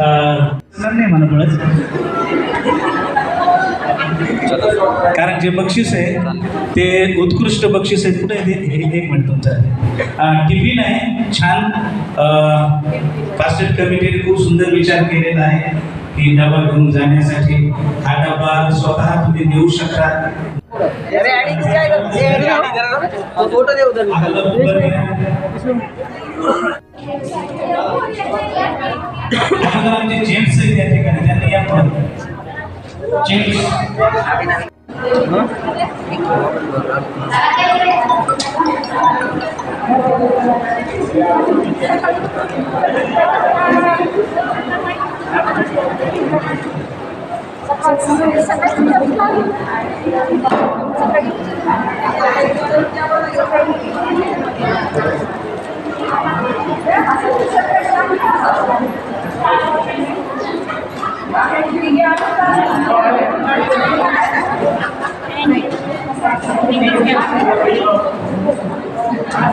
नाही मला मुळात कारण जे बक्षीस आहे ते उत्कृष्ट बक्षीस आहे कुठे आहे ते? हे एक मिनिट तुमचं टिफिन आहे छान कास्टेड कमिटीने खूप सुंदर विचार केलेला आहे की डबा घेऊन जाण्यासाठी हा डबा स्वतः तुम्ही देऊ शकता फोटो देऊ उधर अगोदर आमचे जेम्स आहेत त्या ठिकाणी त्यांनी या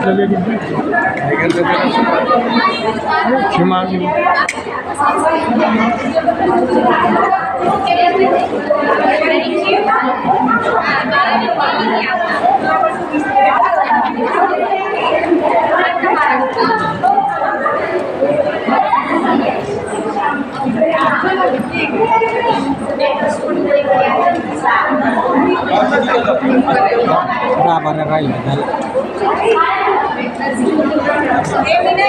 पुढे. जेम्स नाही तसं आज जेवायचं त्याच्यात तीन भरून आणलं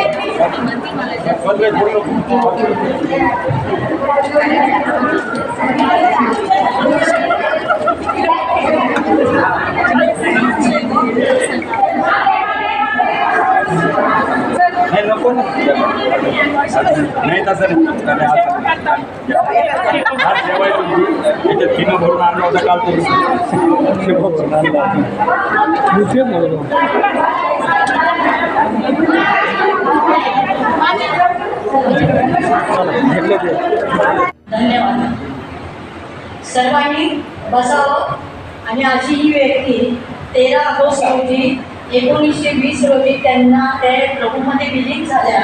होतं काल तरी भरून आणलं धन्यवाद. सर्वांनी बसावं आणि अशी ही व्यक्ती तेरा ऑगस्ट रोजी एकोणीसशे वीस रोजी त्यांना ते प्रभूमध्ये विलीन झाल्या.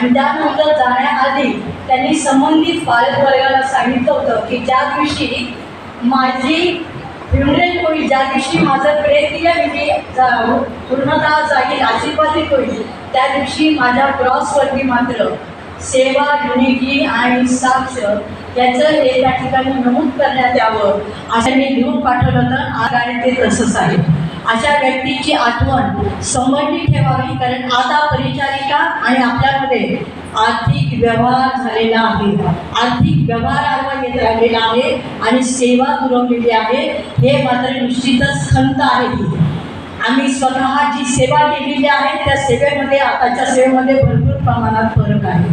आणि त्यानंतर जाण्याआधी त्यांनी संबंधित पालकवर्गाला सांगितलं होतं की ज्या दिवशी माझी फ्युनरेल होईल ज्या दिवशी माझं प्रेतीय विधी जा- पूर्णतः जाईल आशीर्वादित होईल त्या दिवशी माझ्या क्रॉसवरती मात्र सेवा युनिटी आणि साक्ष याचं हे त्या ठिकाणी नमूद करण्यात यावं. असं मी लिहून पाठवलं तर आज आणि ते तसंच आहे. अशा व्यक्तीची आठवण संबंधित ठेवावी कारण आता परिचारिका आणि आपल्यामध्ये आर्थिक व्यवहार झालेला आहे. आर्थिक व्यवहार आडवा येत राहिलेला आहे आणि सेवा दुरवलेली आहे. हे मात्र निश्चितच खंत आहे. आम्ही स्वतः जी सेवा केलेली आहे त्या सेवेमध्ये आताच्या सेवेमध्ये भरपूर प्रमाणात फरक आहे.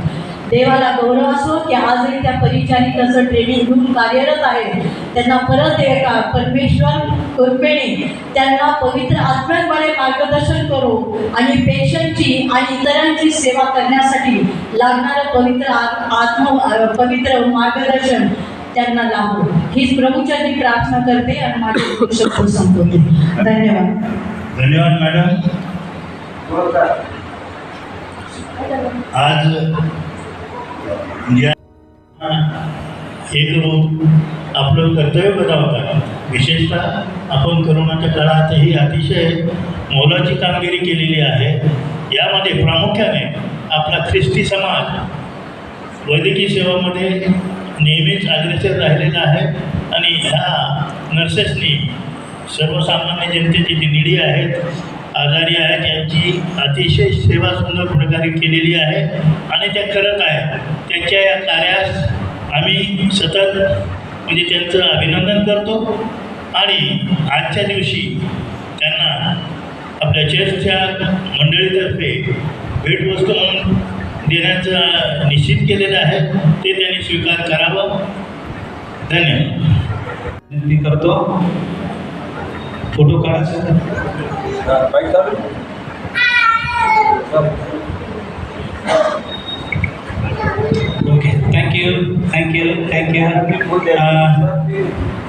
देवाला गौरव असो की आजही त्या परिचारिकाचं ट्रेनिंग घेऊन कार्यरत आहे त्यांना परत एका परमेश्वर कृपेने त्यांना पवित्र आत्म्याद्वारे मार्गदर्शन करू आणि पेशंटची आणि इतरांची सेवा करण्यासाठी लागणारं पवित्र आत- आत्म पवित्र मार्गदर्शन त्यांना लाभो हीच प्रभूचरणी प्रार्थना करते आणि माझे शब्द संपवते. धन्यवाद. धन्यवाद मॅडम आज हे करून आपलं कर्तव्य बजावतात. विशेषतः आपण करोनाच्या काळातही अतिशय मोलाची कामगिरी केलेली आहे. यामध्ये प्रामुख्याने आपला ख्रिस्ती समाज वैद्यकीय सेवामध्ये नेहमीच अग्रेसर राहिलेला आहे आणि ह्या नर्सेसनी सर्वसामान्य जनतेची जी निडी आहेत आजारी आहेत यांची अतिशय सेवा सुंदर प्रकारे केलेली आहे. आणि त्या करत आहे त्यांच्या या कार्यास आम्ही सतत म्हणजे त्यांचं अभिनंदन करतो. आणि आजच्या दिवशी त्यांना आपल्या चर्चच्या मंडळीतर्फे भेटवस्तू म्हणून देण्याचं निश्चित केलेलं आहे. ते त्यांनी स्वीकार करावं. धन्यवाद. करतो. फोटो काढा. Okay, thank you, thank you, thank you. Uh,